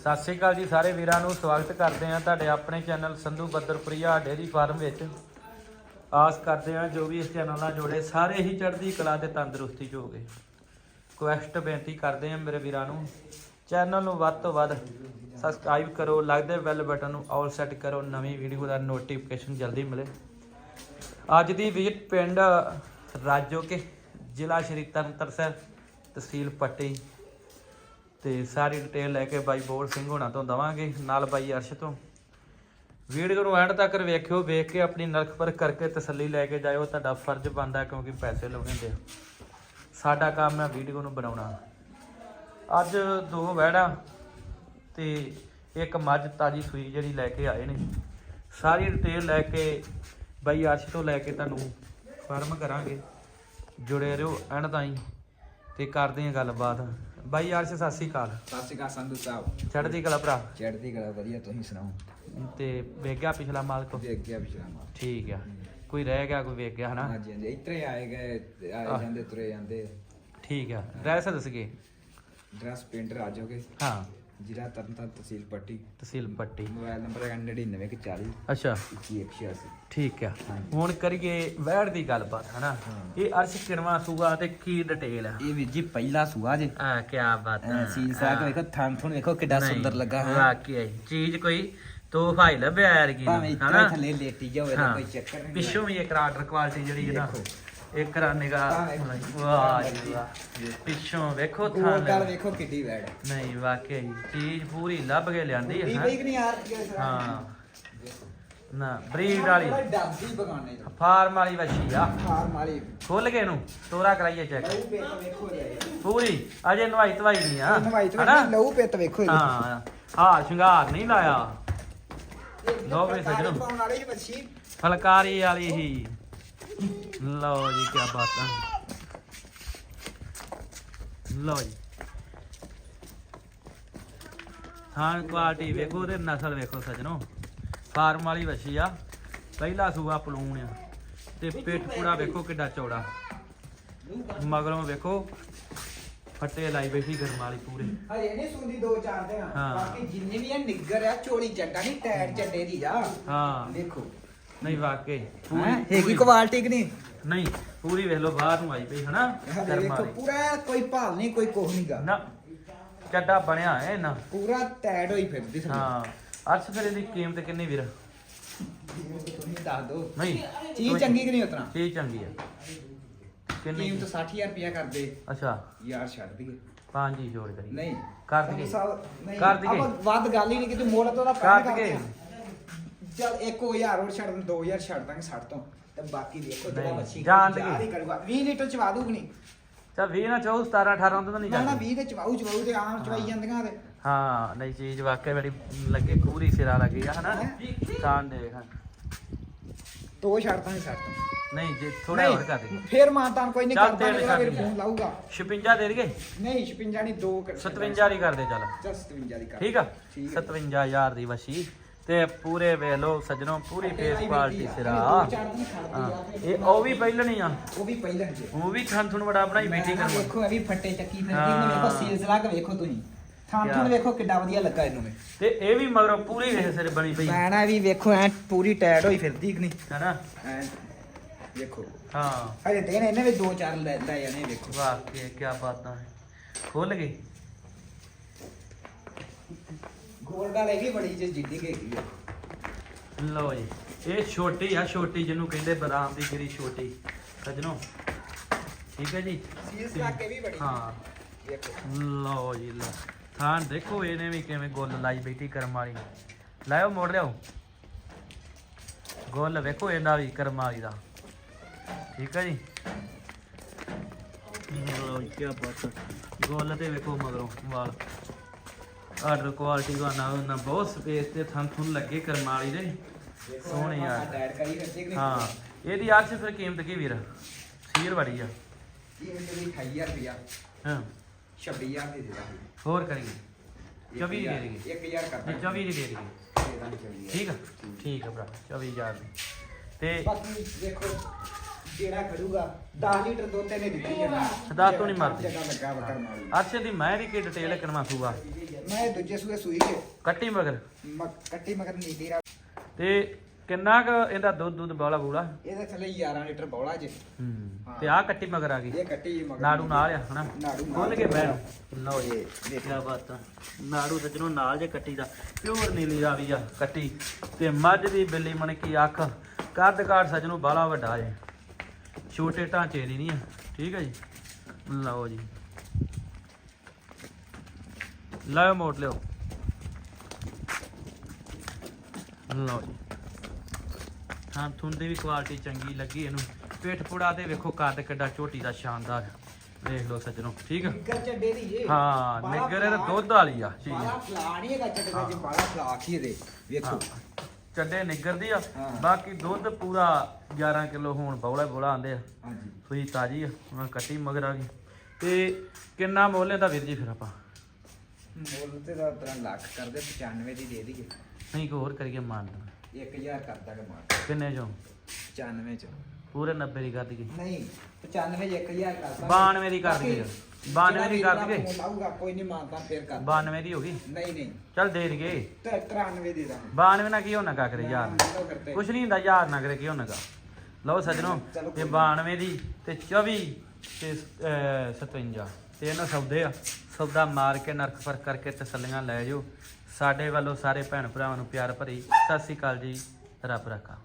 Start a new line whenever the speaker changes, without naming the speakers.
ਸਤਿ ਸ਼੍ਰੀ ਅਕਾਲ ਜੀ ਸਾਰੇ ਵੀਰਾਂ ਨੂੰ, ਸਵਾਗਤ ਕਰਦੇ ਹਾਂ ਤੁਹਾਡੇ ਆਪਣੇ channel Sandhu Badarpuria dairy farm ਵਿੱਚ। ਆਸ ਕਰਦੇ ਹਾਂ ਜੋ ਵੀ ਇਸ ਚੈਨਲ ਨਾਲ ਜੁੜੇ, ਸਾਰੇ ਹੀ ਚੜ੍ਹਦੀ ਕਲਾ ਤੇ ਤੰਦਰੁਸਤੀ 'ਚ ਹੋਗੇ ਕੁਐਸਟ ਬੇਨਤੀ ਕਰਦੇ ਹਾਂ ਮੇਰੇ ਵੀਰਾਂ ਨੂੰ। ਚੈਨਲ ਨੂੰ ਵੱਧ ਤੋਂ ਵੱਧ ਸਬਸਕ੍ਰਾਈਬ ਕਰੋ ਲੱਗਦੇ ਬੈਲ ਬਟਨ ਨੂੰ ਆਲ ਸੈੱਟ ਕਰੋ, ਨਵੀਂ ਵੀਡੀਓ ਦਾ ਨੋਟੀਫਿਕੇਸ਼ਨ ਜਲਦੀ ਮਿਲੇ। ਅੱਜ ਦੀ ਵਿਜ਼ਿਟ ਪਿੰਡ ਰਾਜੋਕੇ, ਜ਼ਿਲ੍ਹਾ ਸ਼੍ਰੀ ਤਰਨਤਾਰਨ ਸਾਹਿਬ, ਤਹਿਸੀਲ ਪੱਟੀ। ਤੇ ਸਾਰੀ ਡਿਟੇਲ ਲੈ ਕੇ ਬਾਈ ਬੋਲ ਸਿੰਘ ਹੋਣਾ ਤੋਂ ਦਵਾਂਗੇ, ਨਾਲ ਬਾਈ ਅਰਸ਼ ਤੋਂ। ਵੀਡੀਓ ਨੂੰ ਐਂਡ ਤੱਕ ਵੇਖਿਓ, ਵੇਖ ਕੇ ਆਪਣੀ ਨਰਖ ਪਰਖ ਕਰਕੇ ਤਸੱਲੀ ਲੈ ਕੇ ਜਾਇਓ, ਤੁਹਾਡਾ ਫਰਜ਼ ਬਣਦਾ ਕਿਉਂਕਿ ਪੈਸੇ ਲਾਉਣੇ ਹੁੰਦੇ ਆ। ਸਾਡਾ ਕੰਮ ਹੈ ਵੀਡੀਓ ਨੂੰ ਬਣਾਉਣਾ। ਅੱਜ ਦੋ ਵਹਿੜਾ ਤੇ ਇੱਕ ਮੱਝ ਤਾਜੀ ਸੂਈ ਜਿਹੜੀ ਲੈ ਕੇ ਆਏ ਨੇ। ਸਾਰੀ ਡਿਟੇਲ ਲੈ ਕੇ ਬਾਈ ਅਰਸ਼ ਤੋਂ ਲੈ ਕੇ ਤੁਹਾਨੂੰ ਫਰਮ ਕਰਾਂਗੇ। ਜੁੜੇ ਰਹੋ ਐਂਡ ਤਾਈਂ ਤੇ ਕਰਦੇ ਹਾਂ ਗੱਲਬਾਤ। ਬਾਈ ਅਰਸ਼ ਸਤਿ ਸ੍ਰੀ ਅਕਾਲ।
ਸਤਿ ਸ਼੍ਰੀ ਅਕਾਲ ਸੰਧੂ ਸਾਹਿਬ।
ਚੜ੍ਹਦੀ ਕਲਾ ਭਰਾ।
ਚੜ੍ਹਦੀ ਕਲਾ ਵਧੀਆ ਤੁਸੀਂ ਸੁਣਾਓ?
ਤੇ ਵੇਖ ਗਿਆ ਪਿਛਲਾ ਮਾਲ
ਦੇਖ ਗਿਆ ਵਿਸ਼ਰਾਮਾ
ਠੀਕ ਆ। ਕੋਈ ਰਹਿ ਗਿਆ ਕੋਈ ਵੇਖ ਗਿਆ ਹਨਾ?
ਹਾਂਜੀ ਹਾਂਜੀ ਇੱਥੇ ਆਏ ਗਏ ਆਏ। ਜਾਂਦੇ ਤੁਰੇ ਜਾਂਦੇ।
ਠੀਕ ਆ। ਡਰੈਸ ਦੱਸ ਗਏ
ਡਰੈਸ ਪਿੰਡ ਰਾਜੋਗੇ।
ਹਾਂ।
ਜ਼ਿਲ੍ਹਾ ਤਰਨਤਾਰਨ ਤਹਿਸੀਲ ਪੱਟੀ
ਤਹਿਸੀਲ ਪੱਟੀ।
ਮੋਬਾਈਲ ਨੰਬਰ ਹੈ 9940
ਅੱਛਾ।
2186
ਠੀਕ ਆ।
ਹਾਂਜੀ।
ਹੁਣ ਕਰੀਏ ਵੈੜ ਦੀ ਗੱਲਬਾਤ ਹਨਾ। ਇਹ ਅਰਸ਼ ਕਿਣਵਾ ਸੂਆ ਤੇ ਕੀ ਡਿਟੇਲ ਆ?
ਇਹ ਵੀਰ ਜੀ ਪਹਿਲਾ ਸੂਆ ਜੇ।
ਆ ਕੀ ਬਾਤ
ਅਹ ਸੀਲ ਸਾਕ ਵੇਖੋ ਥਣ ਥਣ ਵੇਖੋ ਕਿੱਡਾ ਸੁੰਦਰ ਲੱਗਾ ਹੈ।
ਵਾਕਿਆ ਹੀ ਚੀਜ਼ ਕੋਈ ਤੋਹਫਾ ਹੀ ਲੱਭਿਆ ਯਾਰ ਕੀ
ਭਾਵੇਂ ਇੱਥੇ ਥੱਲੇ ਲੇਟੀ ਜਾਵੇ ਤਾਂ। ਕੋਈ ਚੱਕਰ ਨਹੀਂ
ਪਿੱਛੋਂ ਵੀ ਇੱਕ ਆਰਡਰ ਕੁਆਲਿਟੀ ਜਿਹੜੀ ਹੈ ਨਾ। ਇੱਕ ਰਾ ਨਿਗਾ ਵਾਹ ਜੀ ਵਾਹ। ਪਿੱਛੋਂ ਵੇਖੋ
ਹੋਰ ਗੱਲ
ਥਾਂ
ਵੇਖੋ ਕਿੱਡੀ ਵੈੜ
ਨਹੀਂ ਵਾਕਿਆ ਹੀ ਚੀਜ਼ ਪੂਰੀ ਲੱਭ ਕੇ ਲਿਆਂਦੀ ਹੈ ਹਾਂ।
ਬਈ ਕਿ ਨਹੀਂ ਯਾਰ
ਹਾਂ ਨਾ ਬਰੀਡ ਵਾਲੀ।
ਡੱਬੀ ਬਗਾਨੇ ਦਾ
ਫਾਰਮ ਵਾਲੀ ਵੱਛੀ ਆ।
ਹਾਰ ਮਾਰੀ
ਖੁੱਲ ਕੇ ਇਹਨੂੰ ਤੋਰਾ ਕਰਾਈਏ ਚੈੱਕ।
ਜੀ
ਪੂਰੀ। ਅਜੇ ਨਵਾਈ ਤਵਾਈ ਨਹੀਂ ਆ।
ਨਵਾਈ ਤੋਂ
ਹਨਾ?
ਲਹੂ ਪੇਟ ਵੇਖੋ।
ਹਾਂ। ਹਾਂ ਸ਼ਿੰਗਾਰ ਨਹੀਂ ਲਾਇਆ। ਲਓ ਵੀ ਸੱਜਣੋ।
ਵਾਲੀ
ਫਲਕਾਰੀ ਵਾਲੀ ਹੀ। ਲਓ ਜੀ ਕੀ ਬਾਤ ਲਓ ਜੀ ਥਾਣ ਕੁਆਲਿਟੀ ਵੇਖੋ ਤੇ ਨਸਲ ਵੇਖੋ ਸਜਣੋ। ਫਾਰਮ ਵਾਲੀ ਵੱਛੀ ਆ। ਪਹਿਲਾ ਸੂਆ ਪਲੂਣ ਆ। ਤੇ ਪਿੱਠ ਪੂੜਾ ਵੇਖੋ ਕਿੱਡਾ ਚੌੜਾ। ਮਗਰੋਂ ਵੇਖੋ ਫੱਟੇ ਲਾਈ ਬੈਠੀ ਗਰਮ ਵਾਲੀ ਪੂਰੇ।
ਹਜੇ ਨਹੀਂ ਸੁਣਦੀ ਦੋ ਚਾਰ ਦਿਨ।
ਹਾਂ।
ਬਾਕੀ ਜਿੰਨੇ ਵੀ ਆ ਨਿੱਗਰ ਆ ਚੋਲੀ ਜੱਟਾ ਨਹੀਂ ਟੈਟ ਚੱਡੇ ਦੀ ਆ।
ਹਾਂ।
ਦੇਖੋ।
ਨਹੀਂ ਵਾਕਈ।
ਹੈ? ਹੈਗੀ ਕੁਆਲਿਟੀ ਕਿ ਨਹੀਂ।
ਨਹੀਂ ਪੂਰੀ ਵੇਖ ਲਓ ਬਾਹਰ ਨੂੰ ਆਈ ਪਈ ਹਨਾ?
ਹਜੇ ਪੂਰਾ ਕੋਈ ਭਾਲ ਨਹੀਂ ਕੋਈ ਕੋਹ ਨਹੀਂਗਾ
ਨਾ ਚੱਡਾ ਬਣਿਆ ਹੈ ਨਾ
ਪੂਰਾ ਟੈਟ ਹੋਈ ਫਿਰਦੀ ਸਮਝ
ਹਾਂ ਅਰਸ਼ ਫਿਰ ਇਹਦੀ ਕੀਮਤ ਕਿੰਨੀ ਵੀਰ?
ਤੁਸੀਂ ਦੱਸ ਦੋ।
ਨਹੀਂ
ਚੀਜ਼ ਚੰਗੀ ਕਿ ਨਹੀਂ ਉਤਨਾ
ਚੀਜ਼ ਚੰਗੀ ਆ। ਕਿੰਨੀ
ਕੀਮਤ 60000 ਰੁਪਇਆ ਕਰਦੇ
ਅੱਛਾ।
ਯਾਰ ਛੱਡ ਦਈਏ।
ਪੰਜ ਹੀ ਜੋੜ ਕਰੀ
ਨਹੀਂ।
ਕਰ ਦਈਏ।
ਸਾਹਿਬ, ਨਹੀਂ,
ਕਰ ਦਈਏ।
ਆਪਾਂ ਵੱਧ ਗੱਲ ਹੀ ਨਹੀਂ ਕੀਤੀ ਮੋੜ ਤੋਂ ਦਾ
ਕਰ ਦਈਏ।
ਚਲ 1000 ਹੋਰ ਛੱਡ ਦਾਂ 2000 ਛੱਡ ਦਾਂਗੇ 60 ਤੋਂ। ਤੇ ਬਾਕੀ ਦੇਖੋ ਜਿਹੜਾ
ਨਹੀਂ,
ਮੱਛੀ
ਜਾਣ ਦਈਏ।
ਹੀ ਕਰੂਗਾ। 20 ਲੀਟਰ ਚਵਾ ਦੂਗੀ ਨਹੀਂ?
ਚਾ 20 ਨਾ 14 17 18 ਤੋਂ ਤਾਂ ਨਹੀਂ
ਨਾ ਨਾ
ਜਾਂਦੀ।
20 ਦੇ ਚਵਾਉ ਚਵਾਉ ਤੇ ਆਮ ਚਵਾਈ ਜਾਂਦੀਆਂ ਤੇ।
ਹਾਂ ਨਹੀਂ ਚੀਜ਼ ਵਾਕਿਆ ਬੜੀ ਲੱਗੇ ਪੂਰੀ ਸਿਰਾ ਲੱਗੀ ਆ ਹਨਾ? ਤਾਂ ਦੇਖ।
ਦੋ ਛੱਡ ਦਾਂਗੇ 60 ਤੋਂ।
ਨਹੀਂ ਜੇ ਥੋੜਾ ਹੋਰ ਕਰ ਦੇ
ਫੇਰ ਮਾਨਤਾਂ ਕੋਈ ਨਹੀਂ
ਚੱਲ
ਕਰਦਾ
ਤੇਰੇ
ਫਿਰ
ਛੱਡ
ਫੋਨ ਲਾਊਗਾ।
56 ਦੇ ਦੇਗੇ
ਨਹੀਂ 56 ਨਹੀਂ ਦੋ ਕਰ
57 ਹੀ ਕਰ ਦੇ ਚੱਲ।
ਚੱਲ 57 ਦੀ ਕਰ
ਠੀਕ ਆ?
ਠੀਕ ਆ।
57000 ਦੀ ਵਸ਼ੀ ਤੇ ਪੂਰੇ ਵੇਖ ਲਓ ਸੱਜਣੋ ਪੂਰੀ ਫੇਸ ਕੁਆਲਿਟੀ ਸਿਰਾ। ਹਾਂ ਇਹ ਉਹ ਵੀ ਪਹਿਲਣੀ ਆ।
ਉਹ ਵੀ ਪਹਿਲਾਂ ਜੇ।
ਉਹ ਵੀ ਥਣ ਥਣ ਬੜਾ ਬਣਾਈ ਬੈਠੀ ਕਰ
ਵੇਖੋ ਇਹ ਵੀ ਫੱਟੇ ਚੱਕੀ ਫਿਰਦੀ। ਨੇ ਵੇਖੋ ਸੀਲਸ ਲੱਗ ਵੇਖੋ ਤੁਸੀਂ। ਥਾਂ
ਕਿਆ।
ਥਾਂ ਵੇਖੋ ਕਿੱਡਾ ਵਧੀਆ ਲੱਗਾ ਇਹਨੂੰ ਮੈਂ
ਤੇ ਇਹ ਵੀ ਮਗਰੋਂ ਪੂਰੀ ਵੇਖ ਸਿਰ ਬਣੀ ਪਈ।
ਮੈਣਾ ਵੀ ਵੇਖੋ ਐ ਪੂਰੀ ਟੈਟ ਹੋਈ ਫਿਰਦੀ ਕਿ ਨਹੀਂ।
ਹੈਨਾ
ਐ ਵੇਖੋ।
ਹਾਂ।
ਹਜੇ ਦਿਨ ਇਹਨੇ ਵੀ ਦੋ ਚਾਰ ਲੈ ਲੈ ਜਾਣੇ ਵੇਖੋ।
ਵਾਹ ਕੀ ਕੀ ਬਾਤਾਂ। ਹੈ ਖੁੱਲ ਗਈ।
ਗੋਲਡ ਵਾਲੇ ਵੀ ਬੜੀ ਜੇ ਜਿੱਡੀ ਕੇ ਹੈਗੀ ਆ।
ਲਓ ਜੀ ਇਹ ਛੋਟੀ ਆ ਛੋਟੀ ਜਿਹਨੂੰ ਕਹਿੰਦੇ ਬਦਾਮ ਦੀ ਗਿਰੀ ਛੋਟੀ ਸੱਜਣੋ। ਠੀਕ ਹੈ ਜੀ?
ਕੇ ਵੀ ਬੜੀ।
ਹਾਂ। ਲਓ ਜੀ ਲਓ। ਥਾਂ ਦੇਖੋ ਇਹਨੇ ਵੀ ਕਿਵੇਂ ਗੁੱਲ ਲਾਈ ਬੈਠੀ ਕਰਮ ਵਾਲੀ ਲਾਇਓ ਮੋੜ ਲਿਆਓ। ਗੁੱਲ ਵੇਖੋ ਇਹਦਾ ਵੀ ਕਰਮ ਵਾਲੀ ਦਾ। ਠੀਕ ਹੈ ਜੀ? ਲਓ ਕੀ ਬਾਤ ਹੈ। ਗੁੱਲ ਤੇ ਵੇਖੋ ਮਗਰੋਂ ਵਾਲ। ਆਰਡਰ ਕੁਆਲਿਟੀ ਦਾ ਨਾ ਨਾ ਬਹੁਤ ਸਪੇਸ ਤੇ ਥਣ ਥੁਣ ਲੱਗੇ ਕਰਮ ਵਾਲੀ ਦੇ। ਸੋਹਣੇ ਯਾਰ
ਟੈਟ ਕਰੀ ਫਿਰਦੀ ਕਿ ਨਹੀਂ?
ਹਾਂ ਇਹਦੀ ਆਰ ਫਿਰ ਕੀਮਤ ਕੀ ਵੀਰ? ਸੀਰ ਬੜੀ ਆ।
ਇਹ ਮੇਰੀ 28000 ਰੁਪਇਆ।
ਹਾਂ।
26000 ਦੇ
ਹੋਰ ਕਰੀਏ? 24 ਦੇ ਦੇਗੇ
1000 ਕਰ
ਨਹੀਂ 24 ਦੀ ਦੇ ਦੇਗੇ
ਦੇ ਦਾਂਗੇ 24,000
ਠੀਕ ਆ? ਠੀਕ ਆ ਭਰਾ 24000 ਦੀ। ਤੇ
ਬਾਕੀ ਦੇਖੋ ਕਿਹੜਾ ਖੜੂਗਾ? 10 ਲੀਟਰ ਦੁੱਧ ਇਹਨੇ ਦਿੱਤੀ ਜਾਣਾ
ਦਸ ਤੋਂ ਨੀ ਮਰਦੀ।
ਜਗਾ ਲੱਗਾ ਵਕਰ ਮਾਰੀ
ਅਰਸ਼ ਦੀ ਮੈਂ ਦੀ ਕੀ ਡਿਟੇਲ ਕਿਨਵਾ ਸੂਆ।
ਮੈਂ ਦੂਜੇ ਸੂਏ ਸੂਈ ਚ
ਕੱਟੀ ਮਗਰ।
ਕੱਟੀ ਮਗਰ ਨੀਤੀ ਰਾ
ਤੇ ਕਿੰਨਾ ਕੁ ਇਹਦਾ ਦੁੱਧ ਦੁੱਧ ਬਾਲਾ ਬੂਲਾ
ਇਹਦੇ ਥੱਲੇ 11 ਲੀਟਰ ਬੌਲਾ ਜੇ।
ਹੂੰ। ਤੇ ਆ ਕੱਟੀ ਮਗਰ ਆ ਗਈ।
ਇਹ ਕੱਟੀ ਮਗਰ
ਨਾੜੂ ਨਾਲ ਆ ਹਨਾ?
ਨਾੜੂ ਨਾਲ।
ਖੁੱਲ ਕੇ ਬੈਣ ਲਓ ਜੀ ਦੇਖਿਆ ਬਾਤ ਨਾੜੂ ਸੱਜਣੋਂ ਨਾਲ ਜੇ ਕੱਟੀ ਦਾ। ਪਿਓਰ ਨੀਲੀ ਰਾਵੀ ਆ ਕੱਟੀ। ਤੇ ਮੱਝ ਦੀ ਬਿੱਲੀ ਮਣ ਕੀ ਅੱਖ। ਕੱਦ ਕਾਠ ਸੱਜਣੋਂ ਬਾਲਾ ਵੱਡਾ ਜੇ। ਛੋਟੇ ਢਾਂਚੇ ਦੀ ਨਹੀਂ ਆ। ਠੀਕ ਹੈ ਜੀ? ਲਓ ਜੀ। ਲਓ ਮੋੜ ਲਿਓ ਲਓ ਜੀ। ਹਾਂ ਥੁੰਦੀ ਵੀ ਕੁਆਲਿਟੀ ਚੰਗੀ ਲੱਗੀ ਇਹਨੂੰ। ਪੇਟ ਪੁੜਾ ਤੇ ਵੇਖੋ ਕੱਦ ਕਿੱਡਾ ਝੋਟੀ ਦਾ ਸ਼ਾਨਦਾਰ। ਦੇਖ ਲਓ ਸੱਜਣੋ ਠੀਕ ਆ?
ਨਿੱਗਰ ਚੱਡੇ ਦੀ ਜੇ
ਹਾਂ ਨਿੱਗਰ
ਫਲਾ-
ਦੁੱਧ ਵਾਲੀ ਆ ਚੀਜ਼
ਬਾਲਾ ਫਲਾ ਨਹੀਂ ਹੈਗਾ ਚੱਡੇ ਦਾ ਜੇ ਬਾਲਾ ਫਲਾ ਕੀ ਇਹਦੇ। ਵੇਖੋ।
ਚੱਡੇ ਨਿੱਗਰ ਦੀ ਆ। ਬਾਕੀ ਦੁੱਧ ਪੂਰਾ 11 ਕਿਲੋ ਹੁਣ ਬੌਲਾ ਬੌਲਾ ਆਂਦੇ ਆ।
ਹਾਂਜੀ।
ਸੂਈ ਤਾਜੀ ਆ ਹੁਣ ਕੱਟੀ ਮਗਰ ਆ ਗਈ। ਤੇ ਕਿੰਨਾ ਮੁੱਲ ਇਹਦਾ ਵੀਰ ਜੀ ਫਿਰ ਆਪਾਂ?
ਮੁੱਲ ਤੇ ਦਾ ਤਰ੍ਹਾਂ ਲੱਖ ਕਰਦੇ 95 ਦੀ ਦੇ ਦਈਏ।
ਨਹੀਂ ਕੋ ਹੋਰ ਕਰੀਏ ਮਾਨ
1000 ਕਰ ਦਾਂਗੇ ਮਾਰ
ਕਿੰਨੇ ਚੋਂ?
95 ਚ।
ਪੂਰੇ 90 ਦੀ ਕਰ ਦਈਏ।
ਨਹੀਂ 95 1000 ਕਰ ਦਾਂਗੇ।
92 ਦੀ ਕਰ ਦਈਏ। 92 ਦੀ ਕਰ ਦਈਏ
ਲਾਊਗਾ ਕੋਈ ਨਹੀਂ ਮਾਨਤਾ ਫੇਰ ਕਰ।
92 ਦੀ ਹੋ ਗਈ?
ਨਹੀਂ ਨਹੀਂ।
ਚੱਲ ਦੇ ਦਈਏ
ਤੇ 93 ਦੇ ਦਾਂਗੇ
92 ਨਾਲ ਕੀ ਹੋਣਾ ਕਾਕਰੇ ਯਾਰ?
ਲਓ ਫਿਰ ਤੇ।
ਕੁਛ ਨਹੀਂ ਹੁੰਦਾ ਯਾਰ ਨਾ ਕਰੇ ਕੀ ਹੋਣਾ ਗਾ ਲਓ ਸੱਜਣੋ
ਕੋਈ
92 ਦੀ ਤੇ 24 ਤੇ ਅਹ, 57 ਤੇ ਇਹਨਾਂ ਸੌਦੇ ਆ। ਸੌਦਾ ਮਾਰ ਕੇ ਨਰਕ ਫ਼ਰਕ ਕਰਕੇ ਤਸੱਲੀਆਂ ਲੈ ਜਾਓ। ਸਾਡੇ ਵੱਲੋਂ ਸਾਰੇ ਭੈਣ ਭਰਾਵਾਂ ਨੂੰ ਪਿਆਰ ਭਰੀ। ਸਤਿ ਸ੍ਰੀ ਅਕਾਲ ਜੀ। ਰੱਬ ਰੱਖਾ।